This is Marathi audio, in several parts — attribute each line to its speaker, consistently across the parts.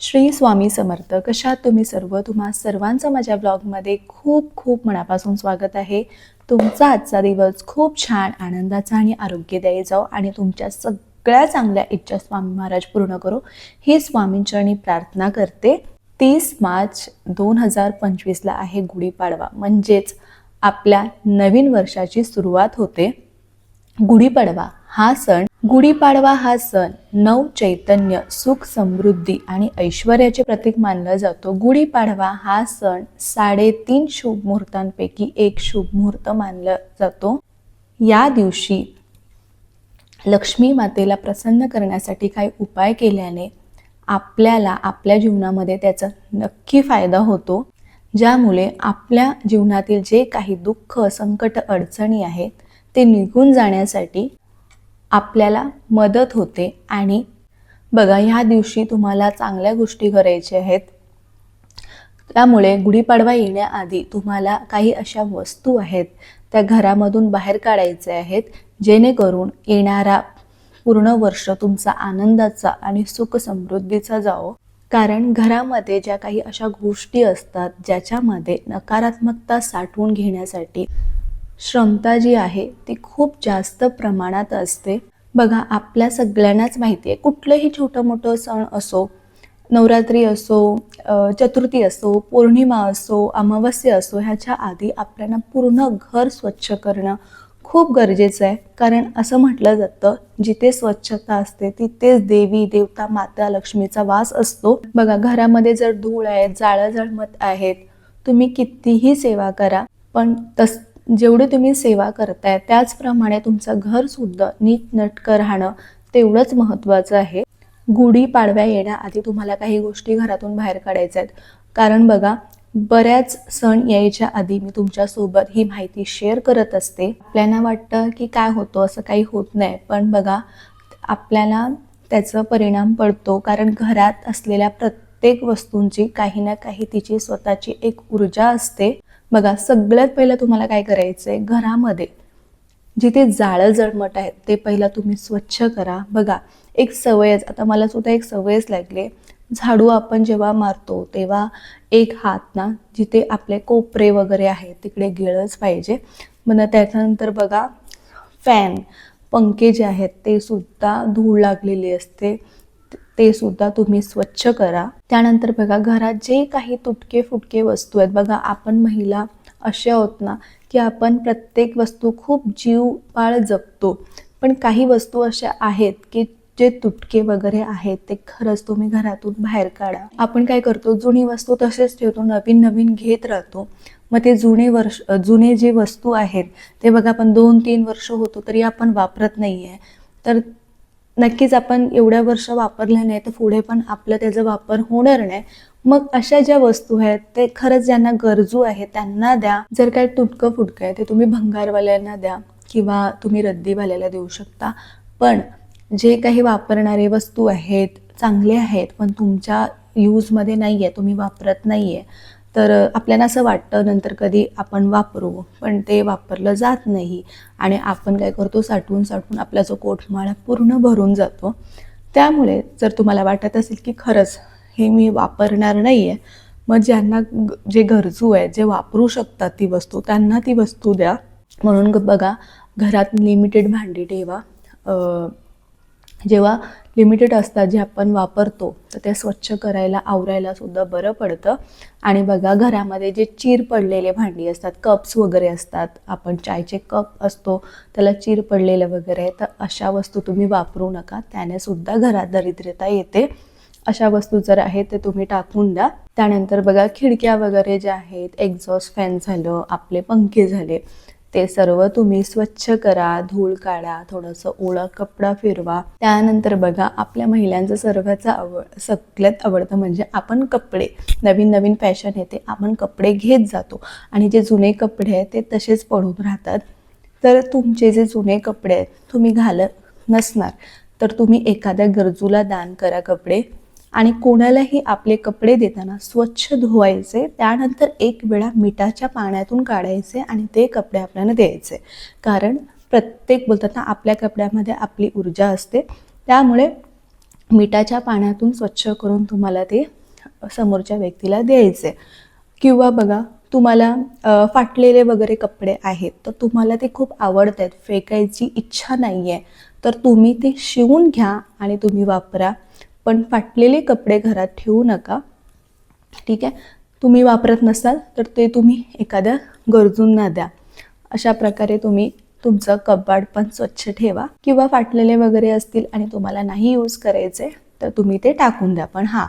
Speaker 1: श्री स्वामी समर्थ कशात तुम्ही सर्व? तुम्हा सर्वांचं माझ्या ब्लॉगमध्ये खूप खूप मनापासून स्वागत आहे. तुमचा आजचा दिवस खूप छान आनंदाचा आणि आरोग्यदायी जाओ आणि तुमच्या सगळ्या चांगल्या इच्छा स्वामी महाराज पूर्ण करो. ही स्वामींचरणी प्रार्थना करते. तीस मार्च दोन हजार पंचवीसला आहे गुढीपाडवा. म्हणजेच आपल्या नवीन वर्षाची सुरुवात होते. गुढीपाडवा. हा सण गुढीपाडवा हा सण नव चैतन्य सुख समृद्धी आणि ऐश्वर्याचे प्रतीक मानला जातो. गुढीपाडवा हा सण साडेतीन शुभ मुहूर्तांपैकी एक शुभ मुहूर्त मानला जातो. या दिवशी लक्ष्मी मातेला प्रसन्न करण्यासाठी काही उपाय केल्याने आपल्याला आपल्या जीवनामध्ये त्याचा नक्की फायदा होतो. ज्यामुळे आपल्या जीवनातील जे काही दुःख संकट अडचणी आहेत ते निघून जाण्यासाठी आपल्याला मदत होते. आणि बघा ह्या दिवशी तुम्हाला चांगल्या गोष्टी करायच्या आहेत. त्यामुळे गुढीपाडवा येण्याआधी तुम्हाला काही अशा वस्तू आहेत त्या घरामधून बाहेर काढायच्या आहेत जेणेकरून येणारा पूर्ण वर्ष तुमचा आनंदाचा आणि सुख समृद्धीचा जावो. कारण घरामध्ये ज्या काही अशा गोष्टी असतात ज्याच्यामध्ये नकारात्मकता साठवून घेण्यासाठी श्रमता जी आहे ती खूप जास्त प्रमाणात असते. बघा आपल्या सगळ्यांनाच माहिती आहे कुठलंही छोटं मोठं सण असो नवरात्री असो चतुर्थी असो पौर्णिमा असो अमावस्या असो ह्याच्या आधी आपल्याला पूर्ण घर स्वच्छ करणं खूप गरजेचं आहे. कारण असं म्हटलं जातं जिथे स्वच्छता असते तिथेच देवी देवता माता लक्ष्मीचा वास असतो. बघा घरामध्ये जर धूळ आहे जाळं जळमत आहेत तुम्ही कितीही सेवा करा पण तस जेवढी तुम्ही सेवा करताय त्याचप्रमाणे तुमचं घर सुद्धा नीटनटकं राहणं तेवढंच महत्त्वाचं आहे. गुढी पाडव्या येण्याआधी तुम्हाला काही गोष्टी घरातून बाहेर काढायच्या आहेत. कारण बघा बऱ्याच सण यायच्या आधी मी तुमच्यासोबत ही माहिती शेअर करत असते. आपल्याला वाटतं की काय होतं असं काही होत नाही. पण बघा आपल्याला त्याचा परिणाम पडतो. कारण घरात असलेल्या प्रत्येक वस्तूंची काही ना काही तिची स्वतःची एक ऊर्जा असते. बघा सगळ्यात पहिलं तुम्हाला काय करायचं आहे घरामध्ये जिथे जाळं जळमट आहेत ते पहिला तुम्ही स्वच्छ करा. बघा एक सवयच आता मला सुद्धा एक सवयच लागली झाडू आपण जेव्हा मारतो तेव्हा एक हात ना जिथे आपले कोपरे वगैरे आहेत तिकडे गेळंच पाहिजे. मग त्याच्यानंतर बघा फॅन पंखे जे आहेत ते सुद्धा धूळ लागलेली असते. ते सुद्धा तुम्ही स्वच्छ करा. त्यानंतर बघा घरात जे काही तुटके फुटके वस्तू आहेत बघा आपण महिला अशा आहोत ना की आपण प्रत्येक वस्तू खूप जीवपाळ जपतो. पण काही वस्तू अशा आहेत की जे तुटके वगैरे आहेत ते खरंच तुम्ही घरातून बाहेर काढा. आपण काय करतो जुनी वस्तू तसेच ठेवतो नवीन नवीन घेत राहतो. मग ते जुने वर्ष जुने जे वस्तू आहेत ते बघा आपण दोन तीन वर्ष होतो तरी आपण वापरत नाही आहे तर नक्कीच आपण एवढ्या वर्ष वापरल्या नाही तर पुढे पण आपलं त्याचा वापर होणार नाही. मग अशा ज्या वस्तू आहेत ते खरंच ज्यांना गरजू आहे त्यांना द्या. जर काय तुटकं फुटकं आहे ते तुम्ही भंगारवाल्यांना द्या किंवा तुम्ही रद्दीवाल्याला देऊ शकता. पण जे काही वापरणारे वस्तू आहेत चांगले आहेत पण तुमच्या यूजमध्ये नाही आहे तुम्ही वापरत नाही आहे तर आपल्याला असं वाटतं नंतर कधी आपण वापरू पण ते वापरलं जात नाही. आणि आपण काय करतो साठवून साठवून आपला जो कोठमाळा पूर्ण भरून जातो. त्यामुळे जर तुम्हाला वाटत असेल की खरंच हे मी वापरणार नाही आहे मग ज्यांना जे गरजू आहे जे वापरू शकतात ती वस्तू त्यांना ती वस्तू द्या. म्हणून बघा घरात लिमिटेड भांडी ठेवा. जेव्हा लिमिटेड असतात जे आपण वापरतो तर ते स्वच्छ करायला आवरायला सुद्धा बरं पडतं. आणि बघा घरामध्ये जे चीर पडलेले भांडी असतात कप्स वगैरे असतात आपण चायचे कप असतो त्याला चीर पडलेलं वगैरे आहे तर अशा वस्तू तुम्ही वापरू नका. त्याने सुद्धा घरात दरिद्रता येते. अशा वस्तू जर आहेत ते तुम्ही टाकून द्या. त्यानंतर बघा खिडक्या वगैरे ज्या आहेत एक्झॉस्ट फॅन झालं आपले पंखे झाले ते सर्व तुम्ही स्वच्छ करा धूळ काढा थोडंसं ओळख कपडा फिरवा. त्यानंतर बघा आपल्या महिलांचं सर्वांचं आवड सगळ्यात आवडतं म्हणजे आपण कपडे. नवीन नवीन फॅशन येते आपण कपडे घेत जातो. आणि जे जुने कपडे आहेत ते तसेच पडून राहतात. तर तुमचे जे जुने कपडे आहेत तुम्ही घालत नसणार. तर तुम्ही एखाद्या गरजूला दान करा कपडे. आणि कोणालाही आपले कपडे देताना स्वच्छ धुवायचे त्यानंतर एक वेळा मिठाच्या पाण्यातून काढायचे आणि ते कपडे आपल्याला द्यायचे. कारण प्रत्येक बोलतात ना आपल्या कपड्यामध्ये आपली ऊर्जा असते. त्यामुळे मिठाच्या पाण्यातून स्वच्छ करून तुम्हाला ते समोरच्या व्यक्तीला द्यायचे. किंवा बघा तुम्हाला फाटलेले वगैरे कपडे आहेत तर तुम्हाला ते खूप आवडत आहेत फेकायची इच्छा नाही आहे तर तुम्ही ते शिवून घ्या आणि तुम्ही वापरा. पण फाटलेले कपडे घरात ठेवू नका. ठीक आहे? तुम्ही वापरत नसाल तर ते तुम्ही एखाद्या गरजूंना द्या. अशा प्रकारे तुम्ही तुमचं कपाट पण स्वच्छ ठेवा. किंवा फाटलेले वगैरे असतील आणि तुम्हाला नाही यूज करायचे तर तुम्ही ते टाकून द्या. पण हां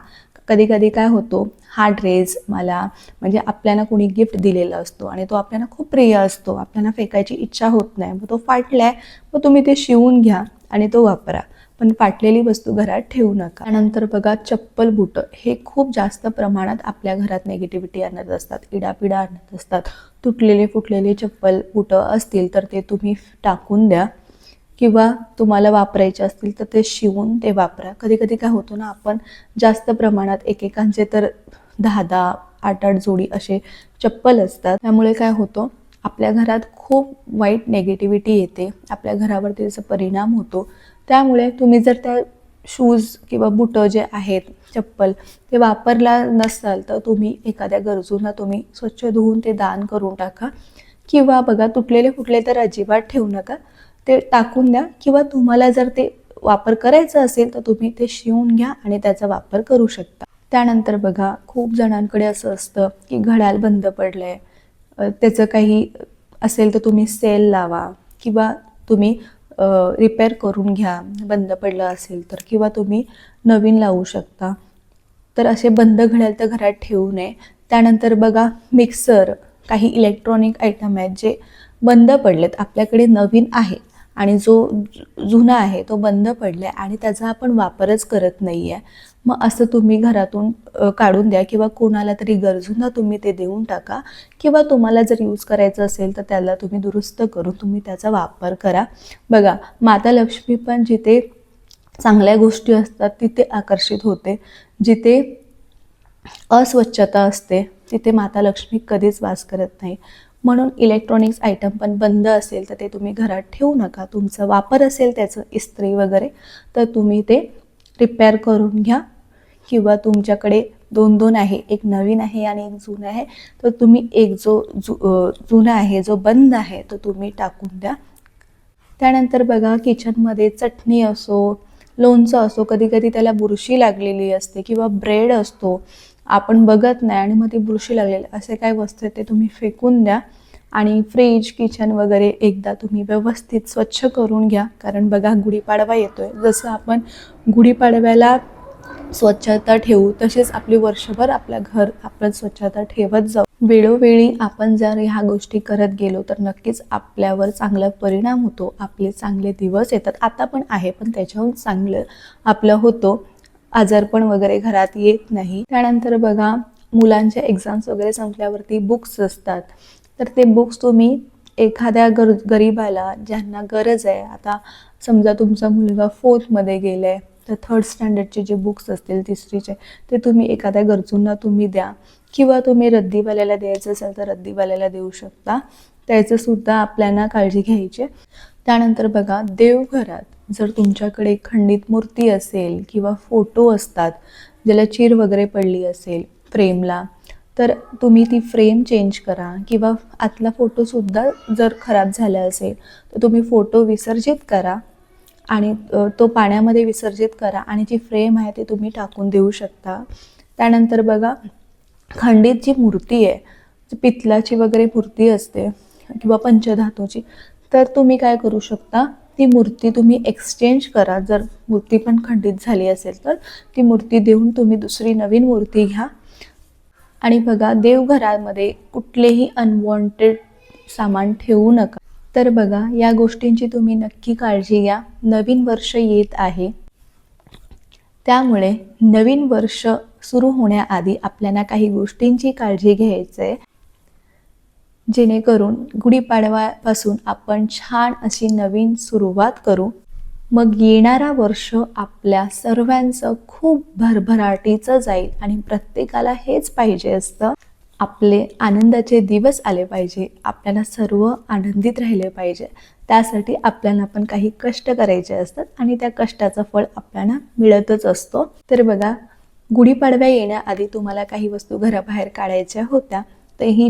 Speaker 1: कधी कधी काय होतो हा ड्रेस मला म्हणजे आपल्याला कोणी गिफ्ट दिलेला असतो आणि तो आपल्याला खूप प्रिय असतो. आपल्याला फेकायची इच्छा होत नाही. मग तो फाटलाय मग तुम्ही ते शिवून घ्या आणि तो वापरा. पण फाटलेली वस्तू घरात ठेवू नका. त्यानंतर बघा चप्पल बुटं हे खूप जास्त प्रमाणात आपल्या घरात नेगेटिव्हिटी आणत असतात इडापिडा आणत असतात. तुटलेले फुटलेले चप्पल बुटं असतील तर ते तुम्ही टाकून द्या. किंवा तुम्हाला वापरायचे असतील तर ते शिवून ते वापरा. कधी कधी काय होतो ना आपण जास्त प्रमाणात एकेकांचे तर दहा दहा आठ आठ जोडी असे चप्पल असतात. त्यामुळे काय होतं आपल्या घरात खूप वाईट नेगेटिव्हिटी येते. आपल्या घरावरती त्याचा परिणाम होतो. त्यामुळे तुम्ही जर त्या शूज किंवा बुटं जे आहेत चप्पल ते वापरला नसाल तर तुम्ही एखाद्या गरजूंना तुम्ही स्वच्छ धुवून ते दान करून टाका. किंवा बघा तुटलेले फुटले तर अजिबात ठेवू नका. ते टाकून द्या किंवा तुम्हाला जर ते वापर करायचा असेल तर तुम्ही ते शिवून घ्या आणि त्याचा वापर करू शकता. त्यानंतर बघा खूप जणांकडे असं असतं की घड्याळ बंद पडलं आहे त्याचं काही असेल तर तुम्ही सेल लावा किंवा तुम्ही रिपेअर करून घ्या बंद पडलं असेल तर किंवा तुम्ही नवीन लावू शकता. तर असे बंद घड्याल तर घरात ठेवू नये. त्यानंतर बघा मिक्सर काही इलेक्ट्रॉनिक आयटम आहेत जे बंद पडलेत आपल्याकडे नवीन आहे आणि जो जुना आहे तो बंद पडला आहे आणि त्याचा आपण वापरच करत नाही आहे मग असं तुम्ही घरातून काढून द्या किंवा कोणाला तरी गरजूंना तुम्ही ते देऊन टाका किंवा तुम्हाला जर यूज करायचं असेल तर त्याला तुम्ही दुरुस्त करून तुम्ही त्याचा वापर करा. बघा माता लक्ष्मी पण जिथे चांगल्या गोष्टी असतात तिथे आकर्षित होते. जिथे अस्वच्छता असते तिथे माता लक्ष्मी कधीच वास करत नाही. म्हणून इलेक्ट्रॉनिक्स आयटम पण बंद असेल तर ते तुम्ही घरात ठेवू नका. तुमचं वापर असेल त्याचं इस्त्री वगैरे तर तुम्ही ते रिपेअर करून घ्या. किंवा तुमच्याकडे दोन दोन आहे एक नवीन आहे आणि एक जुनं आहे तर तुम्ही एक जो जु जुना आहे जो बंद आहे तो तुम्ही टाकून द्या. त्यानंतर बघा किचनमध्ये चटणी असो लोणचं असो कधी कधी त्याला बुरशी लागलेली असते किंवा ब्रेड असतो आपण बघत नाही आणि मग ती बुरशी लागलेली. असे काय वस्तू आहेत ते तुम्ही फेकून द्या आणि फ्रीज किचन वगैरे एकदा तुम्ही व्यवस्थित स्वच्छ करून घ्या. कारण बघा गुढीपाडवा येतोय. जसं आपण गुढीपाडव्याला स्वच्छता ठेवू तसेच आपली वर्षभर आपलं घर आपण स्वच्छता ठेवत जाऊ. वेळोवेळी आपण जर ह्या गोष्टी करत गेलो तर नक्कीच आपल्यावर चांगला परिणाम होतो. आपले चांगले दिवस येतात. आता पण आहे पण त्याच्याहून चांगलं आपलं होतो. आजारपण वगैरे घरात येत नाही. त्यानंतर बघा मुलांच्या एक्झाम्स वगैरे संपल्यावरती बुक्स असतात. तर ते बुक्स तुम्ही एखाद्या गर गरीबाला ज्यांना गरज आहे आता समजा तुमचा मुलगा फोर्थमध्ये गेला आहे तर थर्ड स्टँडर्डचे जे बुक्स असतील तिसरीचे ते तुम्ही एखाद्या गरजूंना तुम्ही द्या. किंवा तुम्ही रद्दीवाल्याला द्यायचं असेल तर रद्दीवाल्याला देऊ शकता. त्याचंसुद्धा आपल्याला काळजी घ्यायची त्यानंतर बघा देवघरात जर तुमच्याकडे खंडित मूर्ती असेल किंवा फोटो असतात ज्याला चीर वगैरे पडली असेल फ्रेमला तर तुम्ही ती फ्रेम चेंज करा किंवा आतला फोटोसुद्धा जर खराब झाला असेल तर तुम्ही फोटो विसर्जित करा आणि तो पाण्यामध्ये विसर्जित करा आणि जी फ्रेम आहे ती तुम्ही टाकून देऊ शकता. त्यानंतर बघा खंडित जी मूर्ती आहे पितलाची वगैरे मूर्ती असते किंवा पंचधातूची तर तुम्ही काय करू शकता? ती मूर्ती तुम्ही एक्सचेंज करा. जर मूर्ती पण खंडित झाली असेल तर ती मूर्ती देऊन तुम्ही दुसरी नवीन मूर्ती घ्या. आणि बघा देवघरामध्ये कुठलेही अनवॉन्टेड सामान ठेवू नका. तर बघा या गोष्टींची तुम्ही नक्की काळजी घ्या. नवीन वर्ष येत आहे. त्यामुळे नवीन वर्ष सुरू होण्याआधी आपल्याला काही गोष्टींची काळजी घ्यायची आहे जेणेकरून गुढीपाडव्यापासून आपण छान अशी नवीन सुरुवात करू. मग येणारा वर्ष आपल्या सर्वांचं खूप भरभराटीचं जाईल आणि प्रत्येकाला हेच पाहिजे असतं. आपले आनंदाचे दिवस आले पाहिजे. आपल्याला सर्व आनंदित राहिले पाहिजे. त्यासाठी आपल्याला पण काही कष्ट करायचे असतात आणि त्या कष्टाचं फळ आपल्याला मिळतच असतो. तर बघा गुढीपाडव्या येण्याआधी तुम्हाला काही वस्तू घराबाहेर काढायच्या होत्या. तर ही